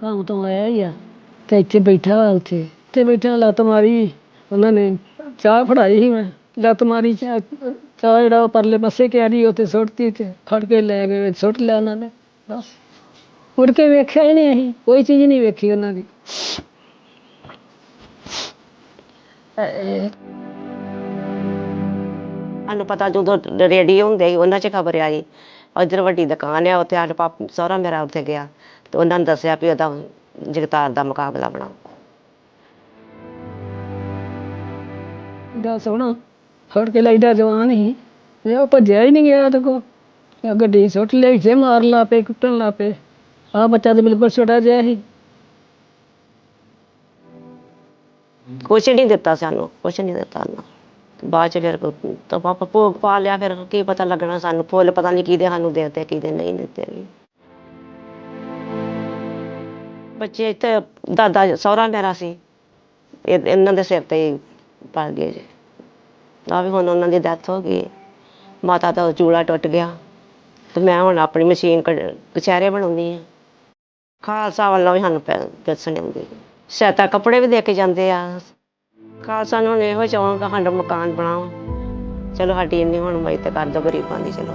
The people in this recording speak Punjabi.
ਕੰਮ ਤੋਂ ਆਇਆ ਹੀ ਆ, ਤੇ ਇੱਥੇ ਬੈਠਾ ਵਾ ਉੱਥੇ। ਤੇ ਬੈਠਿਆਂ ਲੱਤ ਮਾਰੀ, ਉਹਨਾਂ ਨੇ ਚਾਹ ਫੜਾਈ ਸੀ ਮੈਂ। ਲੱਤ ਮਾਰੀ ਚਾਹ ਚਾਹ ਜਿਹੜਾ ਉਹ ਪਰਲੇ ਪਾਸੇ ਕਿਆਰੀ ਉੱਥੇ ਸੁੱਟਤੀ ਤੇ ਫੜ ਕੇ ਲੈ ਗਏ, ਵਿੱਚ ਸੁੱਟ ਲਿਆ ਉਹਨਾਂ ਨੇ, ਬਸ। ਮੁੜ ਕੇ ਵੇਖਿਆ ਹੀ ਨਹੀਂ ਅਸੀਂ, ਕੋਈ ਚੀਜ਼ ਨਹੀਂ ਵੇਖੀ ਉਹਨਾਂ ਦੀ। ਸਾਨੂੰ ਪਤਾ ਜਦੋਂ ਰੇਡੀਓ ਹੁੰਦੇ ਸੀ, ਉਹਨਾਂ 'ਚ ਖਬਰ ਆਈ ਇੱਧਰ ਵੱਡੀ ਦੁਕਾਨ ਆ, ਉੱਥੇ ਸਾਡੇ ਪਾਪ ਸਹੁਰਾ ਮੇਰਾ ਉੱਥੇ ਗਿਆ। ਤੇ ਉਹਨਾਂ ਨੇ ਦੱਸਿਆ ਵੀ ਉਹਦਾ ਜਗਤਾਰ ਦਾ ਮੁਕਾਬਲਾ ਬਣਾ ਦਾ ਸੋਹਣਾ ਫੜ ਕੇ ਲੈਦਾ ਜਵਾਨ ਹੀ। ਤੇ ਉਹ ਭੱਜਿਆ ਹੀ ਨਹੀਂ ਗਿਆ ਤੇ ਕੋ ਗੱਡੀ ਸੁੱਟ ਲਈ ਇੱਥੇ ਮਾਰ ਲਾ ਪਏ ਕੁੱਟਣ ਲਾ ਪਏ। ਆ ਬੱਚਾ ਤੇ ਬਿਲਕੁਲ ਛੋਟਾ ਜਿਹਾ ਸੀ। ਕੁਛ ਨਹੀਂ ਦਿੱਤਾ ਸਾਨੂੰ ਕੁਛ ਨਹੀਂ ਦਿੱਤਾ ਨਾ। ਬਾਅਦ ਚ ਫਿਰ ਤਾਂ ਪਾਪਾ ਭੋਗ ਪਾ ਲਿਆ ਫਿਰ ਕੀ ਪਤਾ ਲੱਗਣਾ ਸਾਨੂੰ। ਫੁੱਲ ਪਤਾ ਨਹੀਂ ਕਿਹਦੇ ਸਾਨੂੰ ਦੇ ਦਿੱਤੇ ਕਿਹਦੇ ਨਹੀਂ ਦਿੱਤੇ। ਵੀ ਬੱਚੇ ਇੱਥੇ, ਦਾਦਾ ਸਹੁਰਾ ਮੇਰਾ ਸੀ। ਇਹ- ਇਹਨਾਂ ਦੇ ਸਿਰ ਤੇ ਹੀ ਪਲ ਗਏ ਜੀ। ਆ ਵੀ ਹੁਣ ਉਹਨਾਂ ਦੀ ਡੈਥ ਹੋ ਗਈ। ਮਾਤਾ ਦਾ ਚੂਲਾ ਟੁੱਟ ਗਿਆ। ਤੇ ਮੈਂ ਹੁਣ ਆਪਣੀ ਮਸ਼ੀਨ ਕਚਹਿਰੇ ਬਣਾਉਂਦੀ ਆ ਖਾਲਸਾ ਵੱਲੋਂ ਵੀ ਸਾਨੂੰ ਪੈਸਣ ਆਉਂਦੇ। ਸਹਾਇਤਾ ਕੱਪੜੇ ਵੀ ਦੇ ਕੇ ਜਾਂਦੇ ਆ। ਖਾਲਸਾ ਨੂੰ ਹੁਣ ਇਹੋ ਚਾਹੁੰਗਾ ਸਾਡਾ ਮਕਾਨ ਬਣਾਓ। ਚਲੋ ਸਾਡੀ ਇੰਨੀ ਹੁਣ ਮਦਦ ਕਰ ਦਿਓ, ਗਰੀਬਾਂ ਦੀ, ਚਲੋ।